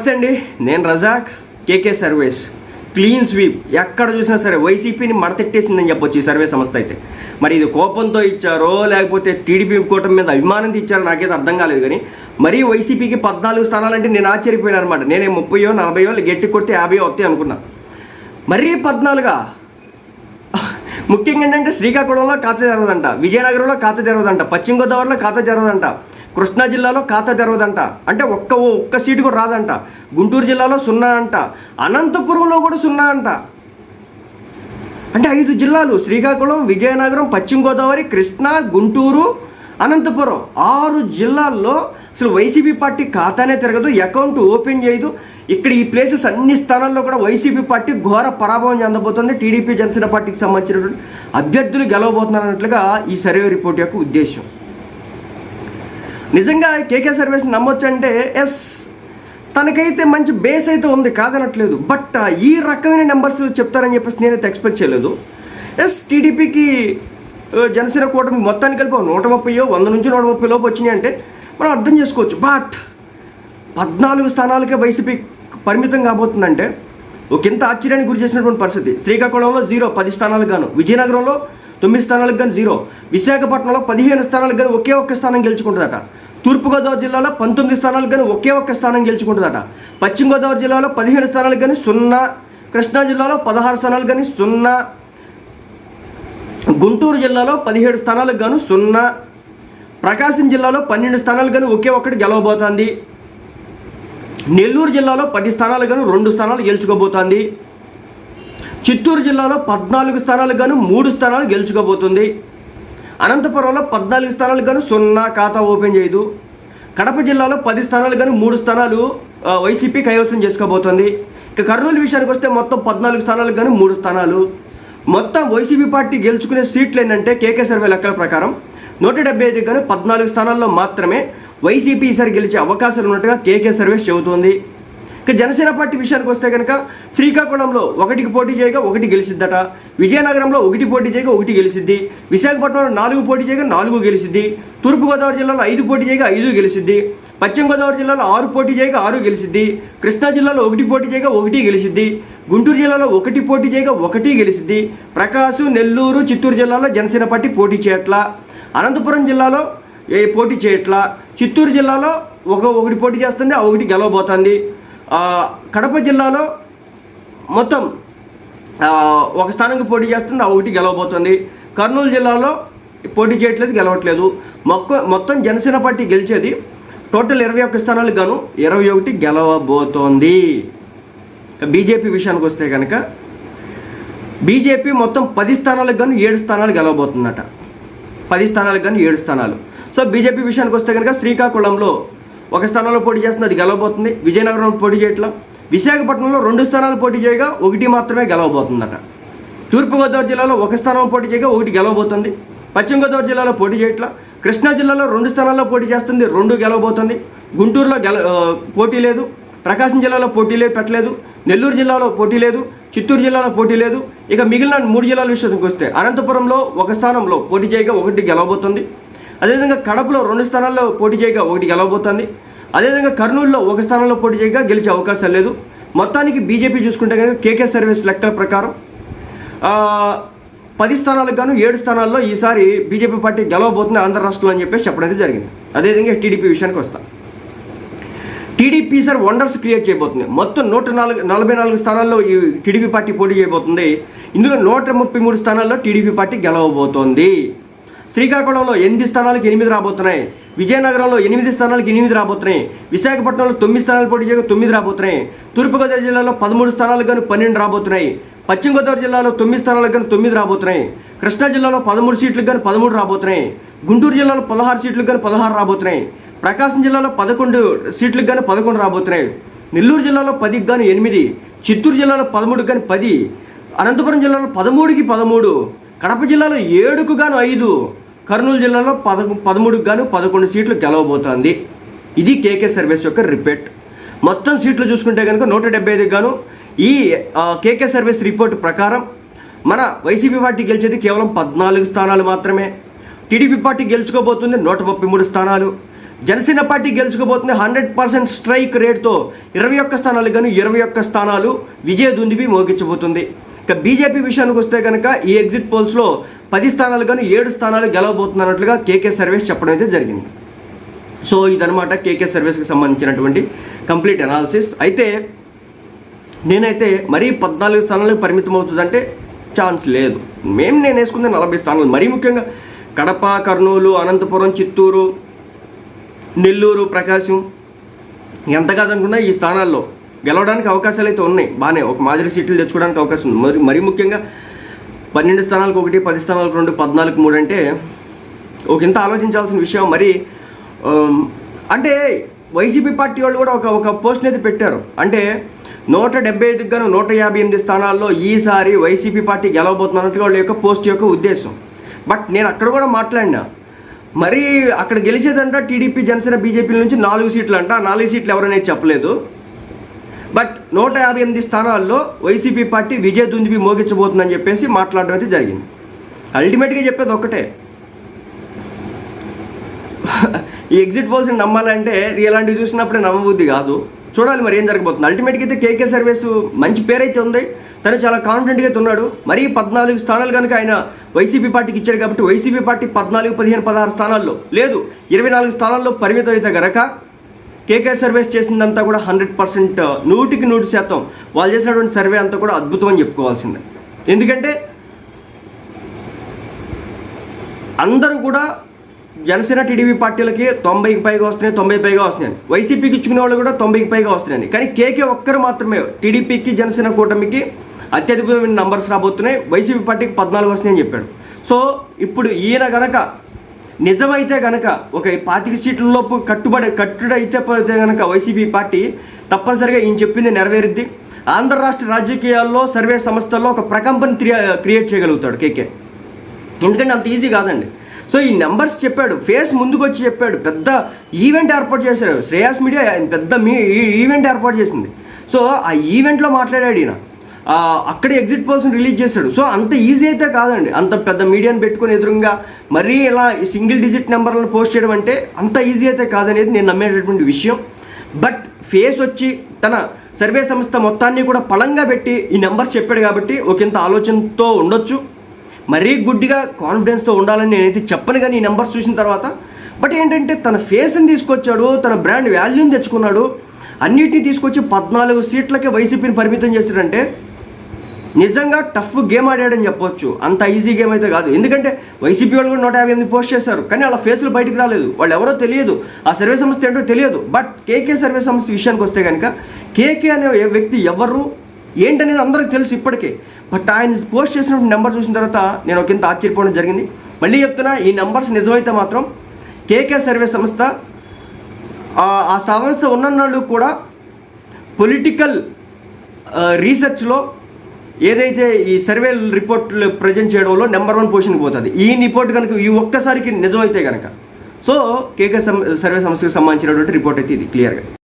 నమస్తే అండి నేను Razak KK service. Clean sweep ఎక్కడ చూసినా సరే వైసీపీని మడతెట్టేసిందని చెప్పొచ్చు ఈ సర్వే సంస్థ అయితే. మరి ఇది కోపంతో ఇచ్చారో లేకపోతే టీడీపీ కూటమి మీద అభిమానంతో ఇచ్చారో నాకైతే అర్థం కాలేదు కానీ మరీ వైసీపీకి పద్నాలుగు స్థానాలంటే నేను ఆశ్చర్యపోయాను అనమాట నేనే ముప్పయో నలభయో గట్టి కొట్టి యాభై వస్తాయి అనుకున్నా. మరీ పద్నాలుగా? ముఖ్యంగా ఏంటంటే శ్రీకాకుళంలో ఖాతా తెరవదంట విజయనగరంలో ఖాతా తెరవదంట పశ్చిమ గోదావరిలో ఖాతా తెరవదంట. కృష్ణా జిల్లాలో ఖాతా తెరవదంట. అంటే ఒక్క ఒక్క సీటు కూడా రాదంట. గుంటూరు జిల్లాలో సున్నా అంట. అనంతపురంలో కూడా సున్నా అంట. అంటే ఐదు జిల్లాలు శ్రీకాకుళం విజయనగరం పశ్చిమ గోదావరి కృష్ణా గుంటూరు అనంతపురం. ఆరు జిల్లాల్లో అసలు వైసీపీ పార్టీ ఖాతానే తిరగదు అకౌంట్ ఓపెన్ చేయదు. ఇక్కడ ఈ ప్లేసెస్ అన్ని స్థానాల్లో కూడా వైసీపీ పార్టీ ఘోర పరాభవం చెందబోతుంది. టీడీపీ జనసేన పార్టీకి సంబంధించినటువంటి అభ్యర్థులు గెలవబోతున్నారన్నట్లుగా ఈ సర్వే రిపోర్ట్ యొక్క ఉద్దేశం. నిజంగా కేకే సర్వీస్ నమ్మొచ్చంటే ఎస్ తనకైతే మంచి బేస్ అయితే ఉంది కాదనట్లేదు. బట్ ఈ రకమైన నెంబర్స్ చెప్తారని చెప్పేసి నేనైతే ఎక్స్పెక్ట్ చేయలేదు. ఎస్ టీడీపీకి జనసేన కూటమి మొత్తానికి కలిపి నూట ముప్పయో వంద నుంచి నూట ముప్పై లోపు వచ్చినాయి అంటే మనం అర్థం చేసుకోవచ్చు. బట్ పద్నాలుగు స్థానాలకే వైసీపీ పరిమితం కాబోతుందంటే ఒక ఇంత ఆశ్చర్యానికి గురి చేసినటువంటి పరిస్థితి. శ్రీకాకుళంలో జీరో పది స్థానాలు గాను. విజయనగరంలో తొమ్మిది స్థానాలకు కానీ జీరో. విశాఖపట్నంలో పదిహేను స్థానాలకు కానీ ఒకే ఒక్క స్థానం గెలుచుకుంటుందట. తూర్పుగోదావరి జిల్లాలో పంతొమ్మిది స్థానాలకు కానీ ఒకే ఒక్క స్థానం గెలుచుకుంటుందట. పశ్చిమ గోదావరి జిల్లాలో పదిహేను స్థానాలకు కానీ సున్నా. కృష్ణా జిల్లాలో పదహారు స్థానాలు కానీ సున్నా. గుంటూరు జిల్లాలో పదిహేడు స్థానాలకు గాను సున్నా. ప్రకాశం జిల్లాలో పన్నెండు స్థానాలు కానీ ఒకే ఒక్కటి గెలవబోతోంది. నెల్లూరు జిల్లాలో పది స్థానాలు కానీ రెండు స్థానాలు గెలుచుకోబోతోంది. చిత్తూరు జిల్లాలో పద్నాలుగు స్థానాలు గాను మూడు స్థానాలు గెలుచుకోబోతుంది. అనంతపురంలో పద్నాలుగు స్థానాలు గాను సున్నా ఖాతా ఓపెన్ చేయదు. కడప జిల్లాలో పది స్థానాలు గాను మూడు స్థానాలు వైసీపీ కైవసం చేసుకోబోతోంది. ఇక కర్నూలు విషయానికి వస్తే మొత్తం పద్నాలుగు స్థానాలకు గాను మూడు స్థానాలు. మొత్తం వైసీపీ పార్టీ గెలుచుకునే సీట్లు ఏంటంటే కేకే సర్వే లెక్కల ప్రకారం నూట డెబ్బై ఐదు గాను పద్నాలుగు స్థానాల్లో మాత్రమే వైసీపీ ఈసారి గెలిచే అవకాశాలు ఉన్నట్టుగా కేకే సర్వేస్ చెబుతోంది. ఇక జనసేన పార్టీ విషయానికి వస్తే కనుక శ్రీకాకుళంలో ఒకటికి పోటీ చేయగా ఒకటి గెలిచిద్దట విజయనగరంలో ఒకటి పోటీ చేయగా ఒకటి గెలిచిద్ది విశాఖపట్నంలో నాలుగు పోటీ చేయగా నాలుగు గెలిచిద్ది తూర్పుగోదావరి జిల్లాలో ఐదు పోటీ చేయగా ఐదు గెలిచిద్ది పశ్చిమ గోదావరి జిల్లాలో ఆరు పోటీ చేయగా ఆరు గెలిచిద్ది కృష్ణా జిల్లాలో ఒకటి పోటీ చేయగా ఒకటి గెలిచిద్ది గుంటూరు జిల్లాలో ఒకటి పోటీ చేయగా ఒకటి గెలిచిద్ది ప్రకాశం నెల్లూరు చిత్తూరు జిల్లాలో జనసేన పార్టీ పోటీ చేయట్లా. అనంతపురం జిల్లాలో ఏ పోటీ చేయట్లా. చిత్తూరు జిల్లాలో ఒక ఒకటి పోటీ చేస్తుంది ఆ ఒకటి గెలవబోతుంది. కడప జిల్లాలో మొత్తం ఒక స్థానంకి పోటీ చేస్తుంది ఆ ఒకటి గెలవబోతుంది. కర్నూలు జిల్లాలో పోటీ చేయట్లేదు గెలవట్లేదు. మొక్క మొత్తం జనసేన పార్టీ గెలిచేది టోటల్ ఇరవై ఒక్క స్థానాలకు గాను ఇరవై ఒకటి గెలవబోతోంది. బీజేపీ విషయానికి వస్తే కనుక బీజేపీ మొత్తం పది స్థానాలకు గాను ఏడు స్థానాలు గెలవబోతుందట. పది స్థానాలకు కానీ ఏడు స్థానాలు. సో బీజేపీ విషయానికి వస్తే కనుక శ్రీకాకుళంలో ఒక స్థానంలో పోటీ చేస్తుంది అది గెలవబోతుంది. విజయనగరం పోటీ చేయట్లా. విశాఖపట్నంలో రెండు స్థానాలు పోటీ చేయగా ఒకటి మాత్రమే గెలవబోతుందట. తూర్పుగోదావరి జిల్లాలో ఒక స్థానం పోటీ చేయగా ఒకటి గెలవబోతుంది. పశ్చిమ గోదావరి జిల్లాలో పోటీ చేయట్లా. కృష్ణా జిల్లాలో రెండు స్థానాల్లో పోటీ చేస్తుంది రెండు గెలవబోతుంది. గుంటూరులో గెల పోటీ లేదు. ప్రకాశం జిల్లాలో పోటీ లేదు పెట్టలేదు. నెల్లూరు జిల్లాలో పోటీ లేదు. చిత్తూరు జిల్లాలో పోటీ లేదు. ఇక మిగిలిన మూడు జిల్లాల విషయానికి వస్తే అనంతపురంలో ఒక స్థానంలో పోటీ చేయగా ఒకటి గెలవబోతుంది. అదేవిధంగా కడపలో రెండు స్థానాల్లో పోటీ చేయగా ఒకటి గెలవబోతోంది. అదేవిధంగా కర్నూలులో ఒక స్థానంలో పోటీ చేయగా గెలిచే అవకాశం లేదు. మొత్తానికి బీజేపీ చూసుకుంటే కనుక కేకే సర్వీస్ లెక్కల ప్రకారం పది స్థానాలకు గాను ఏడు స్థానాల్లో ఈసారి బీజేపీ పార్టీ గెలవబోతుంది ఆంధ్ర రాష్ట్రంలో అని చెప్పేసి చెప్పడం అయితే జరిగింది. అదేవిధంగా టీడీపీ విషయానికి వస్తాం. టీడీపీ సార్ వండర్స్ క్రియేట్ చేయబోతుంది. మొత్తం నూట నాలుగు నలభై నాలుగు స్థానాల్లో ఈ టీడీపీ పార్టీ పోటీ చేయబోతుంది. ఇందులో నూట ముప్పై మూడు స్థానాల్లో టీడీపీ పార్టీ గెలవబోతోంది. శ్రీకాకుళంలో ఎనిమిది స్థానాలకు ఎనిమిది రాబోతున్నాయి. విజయనగరంలో ఎనిమిది స్థానాలకు ఎనిమిది రాబోతున్నాయి. విశాఖపట్నంలో తొమ్మిది స్థానాలు పోటీ చేయగా తొమ్మిది రాబోతున్నాయి. తూర్పుగోదావరి జిల్లాలో పదమూడు స్థానాలకు కానీ పన్నెండు రాబోతున్నాయి. పశ్చిమ గోదావరి జిల్లాలో తొమ్మిది స్థానాలకు కానీ తొమ్మిది రాబోతున్నాయి. కృష్ణా జిల్లాలో పదమూడు సీట్లకు కానీ పదమూడు రాబోతున్నాయి. గుంటూరు జిల్లాలో పదహారు సీట్లకు కానీ పదహారు రాబోతున్నాయి. ప్రకాశం జిల్లాలో పదకొండు సీట్లకు కానీ పదకొండు రాబోతున్నాయి. నెల్లూరు జిల్లాలో పదికి గాను ఎనిమిది. చిత్తూరు జిల్లాలో పదమూడుకి కానీ పది. అనంతపురం జిల్లాలో పదమూడుకి పదమూడు. కడప జిల్లాలో ఏడుకు గాను ఐదు. కర్నూలు జిల్లాలో పద పదమూడుకు గాను పదకొండు సీట్లు గెలవబోతోంది. ఇది కేకే సర్వీస్ యొక్క రిపీట్ మొత్తం సీట్లు చూసుకుంటే కనుక నూట డెబ్బై ఐదుకు గాను ఈ కేకే సర్వీస్ రిపోర్ట్ ప్రకారం మన వైసీపీ పార్టీ గెలిచేది కేవలం పద్నాలుగు స్థానాలు మాత్రమే. టీడీపీ పార్టీ గెలుచుకోబోతుంది నూట ముప్పై మూడు స్థానాలు. జనసేన పార్టీ గెలుచుకోబోతుంది హండ్రెడ్ పర్సెంట్ స్ట్రైక్ రేట్తో ఇరవై ఒక్క స్థానాలు గాను ఇరవై ఒక్క స్థానాలు విజయ దుందిబి మోగించబోతుంది. ఇక బీజేపీ విషయానికి వస్తే కనుక ఈ ఎగ్జిట్ పోల్స్లో పది స్థానాలు కానీ ఏడు స్థానాలు గెలవబోతున్నట్లుగా కేకే సర్వేస్ చెప్పడం అయితే జరిగింది. సో ఇదనమాట కేకే సర్వీస్కి సంబంధించినటువంటి కంప్లీట్ అనాలిసిస్ అయితే నేనైతే మరీ పద్నాలుగు స్థానాలకు పరిమితం అవుతుందంటే ఛాన్స్ లేదు. మేము నేను వేసుకుంది నలభై స్థానాలు. మరీ ముఖ్యంగా కడప కర్నూలు అనంతపురం చిత్తూరు నెల్లూరు ప్రకాశం ఎంత కాదనుకున్నా ఈ స్థానాల్లో గెలవడానికి అవకాశాలు అయితే ఉన్నాయి. బాగానే ఒక మాదిరి సీట్లు తెచ్చుకోవడానికి అవకాశం ఉంది. మరి మరీ ముఖ్యంగా పన్నెండు స్థానాలకు ఒకటి పది స్థానాలకు రెండు పద్నాలుగు మూడు అంటే ఒక ఇంత ఆలోచించాల్సిన విషయం. మరి అంటే వైసీపీ పార్టీ వాళ్ళు కూడా ఒక ఒక పోస్ట్ని అయితే పెట్టారు. అంటే నూట డెబ్బై ఐదుకు గాను నూట యాభై ఎనిమిది స్థానాల్లో ఈసారి వైసీపీ పార్టీ గెలవబోతున్నట్టుగా వాళ్ళ యొక్క పోస్ట్ యొక్క ఉద్దేశం. బట్ నేను అక్కడ కూడా మాట్లాడినా మరి అక్కడ గెలిచేదంట టీడీపీ జనసేన బీజేపీ నుంచి నాలుగు సీట్లు అంట నాలుగు సీట్లు ఎవరనేది చెప్పలేదు. బట్ నూట యాభై ఎనిమిది స్థానాల్లో వైసీపీ పార్టీ విజయ దుందిపి మోగించబోతుందని చెప్పేసి మాట్లాడడం అయితే జరిగింది. అల్టిమేట్గా చెప్పేది ఒక్కటే. ఈ ఎగ్జిట్ పోల్స్ని నమ్మాలంటే ఇది ఇలాంటివి చూసినప్పుడే నమ్మబుద్ధి కాదు. చూడాలి మరి ఏం జరగబోతుంది. అల్టిమేట్గా అయితే కేకే సర్వీస్ మంచి పేరైతే ఉంది. తను చాలా కాన్ఫిడెంట్గా అయితే ఉన్నాడు. మరీ పద్నాలుగు స్థానాలు కనుక ఆయన వైసీపీ పార్టీకి ఇచ్చాడు కాబట్టి వైసీపీ పార్టీ పద్నాలుగు పదిహేను పదహారు స్థానాల్లో లేదు. ఇరవై నాలుగు స్థానాల్లో పరిమితం అయితే గనక కేకే సర్వేస్ చేసిందంతా కూడా హండ్రెడ్ పర్సెంట్ నూటికి నూటి శాతం వాళ్ళు చేసినటువంటి సర్వే అంతా కూడా అద్భుతం అని చెప్పుకోవాల్సిందే. ఎందుకంటే అందరూ కూడా జనసేన టీడీపీ పార్టీలకి తొంభైకి పైగా వస్తున్నాయి తొంభై పైగా వస్తున్నాయి. వైసీపీకి ఇచ్చుకునే వాళ్ళు కూడా తొంభైకి పైగా వస్తున్నాయి. కానీ కేకే ఒక్కరు మాత్రమే టీడీపీకి జనసేన కూటమికి అత్యధికమైన నంబర్స్ రాబోతున్నాయి. వైసీపీ పార్టీకి పద్నాలుగు వస్తున్నాయని చెప్పాడు. సో ఇప్పుడు ఈయన గనక నిజమైతే గనక ఒక పాతిక సీట్లలోపు కట్టుబడి కట్టుడైతే గనక వైసీపీ పార్టీ తప్పనిసరిగా ఈయన చెప్పింది నెరవేరుద్ది. ఆంధ్ర రాష్ట్ర రాజకీయాల్లో సర్వే సంస్థల్లో ఒక ప్రకంపన క్రియేట్ చేయగలుగుతాడు కేకే. ఎందుకంటే అంత ఈజీ కాదండి. సో ఈ నెంబర్స్ చెప్పాడు ఫేస్ ముందుకు వచ్చి చెప్పాడు పెద్ద ఈవెంట్ ఏర్పాటు చేశాడు శ్రేయాస్ మీడియా పెద్ద మీ ఈ- ఈవెంట్ ఏర్పాటు చేసింది. సో ఆ ఈవెంట్లో మాట్లాడాడు ఈయన. అక్కడే ఎగ్జిట్ పోల్స్ని రిలీజ్ చేశాడు. సో అంత ఈజీ అయితే కాదండి. అంత పెద్ద మీడియాని పెట్టుకుని ఎదురుగా మరీ ఇలా సింగిల్ డిజిట్ నెంబర్లను పోస్ట్ చేయడం అంటే అంత ఈజీ అయితే కాదనేది నేను నమ్మేటటువంటి విషయం. బట్ ఫేస్ వచ్చి తన సర్వే సంస్థ మొత్తాన్ని కూడా పళంగా పెట్టి ఈ నెంబర్స్ చెప్పాడు కాబట్టి ఒకంత ఆలోచనతో ఉండొచ్చు. మరీ గుడ్డిగా కాన్ఫిడెన్స్తో ఉండాలని నేనైతే చెప్పను కానీ ఈ నెంబర్స్ చూసిన తర్వాత. బట్ ఏంటంటే తన ఫేస్ని తీసుకొచ్చాడు తన బ్రాండ్ వాల్యూని తెచ్చుకున్నాడు. అన్నిటిని తీసుకొచ్చి పద్నాలుగు సీట్లకే వైసీపీని పరిమితం చేశాడంటే నిజంగా టఫ్ గేమ్ ఆడాడని చెప్పొచ్చు. అంత ఈజీ గేమ్ అయితే కాదు. ఎందుకంటే వైసీపీ వాళ్ళు కూడా నూట యాభై ఎనిమిది పోస్ట్ చేశారు. కానీ వాళ్ళ ఫేస్లు బయటికి రాలేదు. వాళ్ళు ఎవరో తెలియదు. ఆ సర్వే సంస్థ ఏంటో తెలియదు. బట్ కేకే సర్వే సంస్థ విషయానికి వస్తే కనుక కేకే అనే వ్యక్తి ఎవరు ఏంటనేది అందరికీ తెలుసు ఇప్పటికే. బట్ ఆయన పోస్ట్ చేసిన నెంబర్ చూసిన తర్వాత నేను ఒక ఇంత ఆశ్చర్యపోవడం జరిగింది. మళ్ళీ చెప్తున్నా ఈ నెంబర్స్ నిజమైతే మాత్రం కేకే సర్వే సంస్థ ఆ- సంస్థ ఉన్న కూడా పొలిటికల్ రీసెర్చ్లో ఏదైతే ఈ సర్వే రిపోర్ట్లు ప్రజెంట్ చేయడంలో నెంబర్ వన్ పొజిషన్కి పోతుంది. ఈ రిపోర్ట్ కనుక ఈ ఒక్కసారికి నిజమైతే కనుక సో కేకే సర్వే సంస్థకు సంబంధించినటువంటి రిపోర్ట్ అయితే ఇది క్లియర్గా.